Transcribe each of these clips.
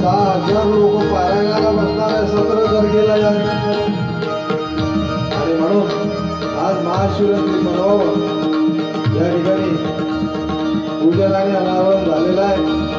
सहा हजार लोक पारायणाला बसणार आहे सतरा तारखेला या आणि म्हणून आज महाशिवरात्री मनवावं या ठिकाणी पूजन आणि अनावरण झालेलं आहे.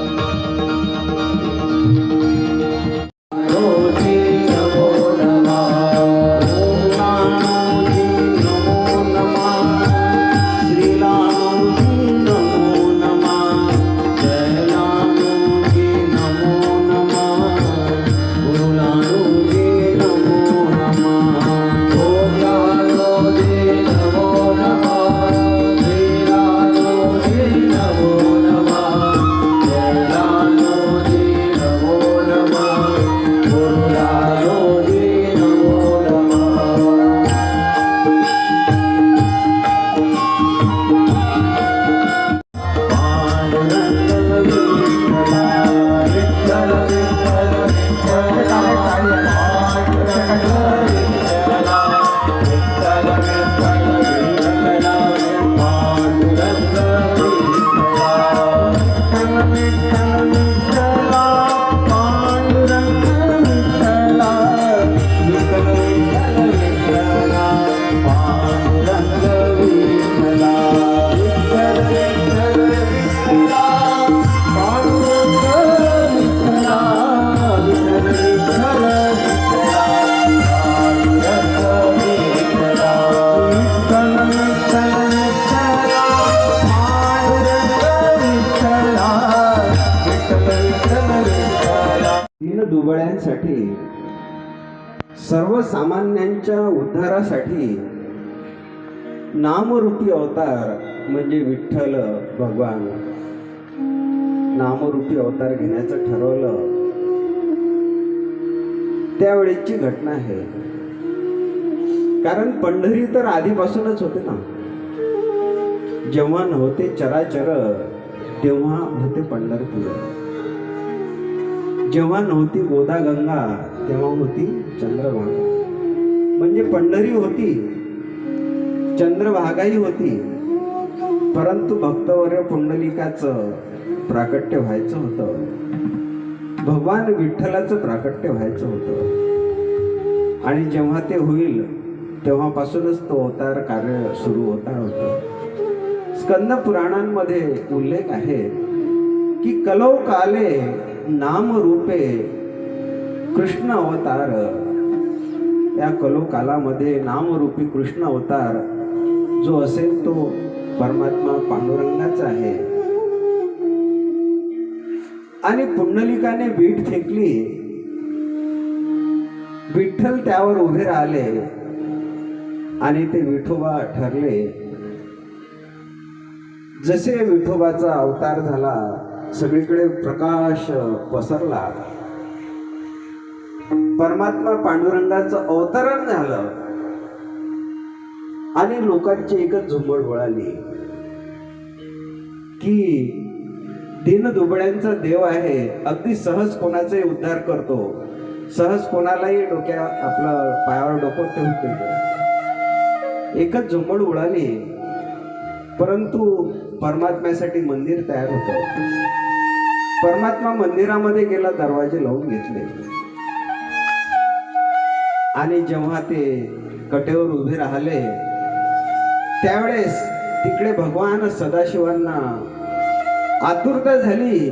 दुबळ्यांसाठी सर्वसामान्यांच्या उद्धारासाठी नामरूपी अवतार म्हणजे विठ्ठल भगवान. नामरूपी अवतार घेण्याचं ठरवलं. त्यावेळेची घटना आहे. कारण पंढरी तर आधीपासूनच होते ना. जेव्हा नव्हते चराचर तेव्हा होते पंढरपूर. जेव्हा नव्हती गोदा गंगा तेव्हा होती चंद्रभागा. म्हणजे पंढरी होती चंद्रभागाही होती. परंतु भक्तवर्य पुंडलिकाचं प्राकट्य व्हायचं होतं. भगवान विठ्ठलाचं प्राकट्य व्हायचं होतं. आणि जेव्हा ते होईल तेव्हापासूनच तो अवतार कार्य सुरू होता होतं. स्कंद पुराणांमध्ये उल्लेख आहे की कलो काले नाम रूपे कृष्ण अवतार. या कलोकालामध्ये नामरूपी कृष्ण अवतार जो असेल तो परमात्मा पांडुरंगाचा आहे. आणि पुंडलिकाने बीट फेकली. विठ्ठल त्यावर उभे राहिले आणि ते विठोबा ठरले. जसे विठोबाचा अवतार झाला सगळीकडे प्रकाश पसरला. परमात्मा पांडुरंगाचं अवतरण झालं. आणि लोकांची एकच झुंबड वळाली. की दिन दुबळ्यांचा देव आहे अगदी सहज कोणाचाही उद्धार करतो. सहज कोणालाही डोक्या आपलं पायावर डोकं ठेवून देतो एकच झुंबड उडाली परंतु परमात्म्यासाठी मंदिर तयार होतं. परमात्मा मंदिरामध्ये गेला दरवाजे लावून घेतले. आणि जेव्हा ते कटेवर उभे राहिले त्यावेळेस तिकडे भगवान सदाशिवांना आतुरता झाली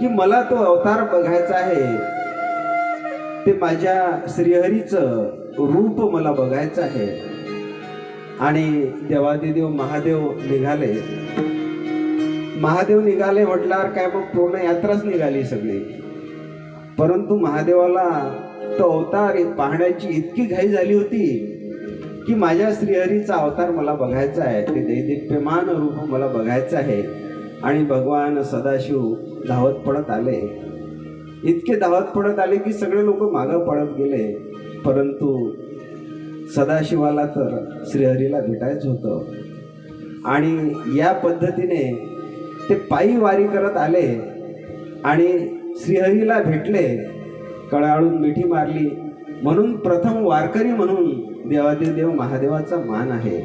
की मला तो अवतार बघायचा आहे. ते माझ्या श्रीहरीचं रूप मला बघायचं आहे. आणि देवादिदेव महादेव निघाले. महादेव निघाले म्हटल्यावर काय मग पूर्ण यात्राच निघाली सगळी. परंतु महादेवाला तो अवतार पाहण्याची इतकी घाई झाली होती की माझ्या श्रीहरीचा अवतार मला बघायचा आहे. ते दैदिप्यमान रूप मला बघायचं आहे. आणि भगवान सदाशिव धावत पडत आले. इतके धावत पडत आले की सगळे लोक मागं पडत गेले. परंतु सदाशिवाला तर श्रीहरीला भेटायचं होतं. आणि या पद्धतीने ते पायी वारी करत आले आणि श्रीहरीला भेटले. कळाळून मिठी मारली. म्हणून प्रथम वारकरी म्हणून देवादिदेव महादेवाचा मान आहे.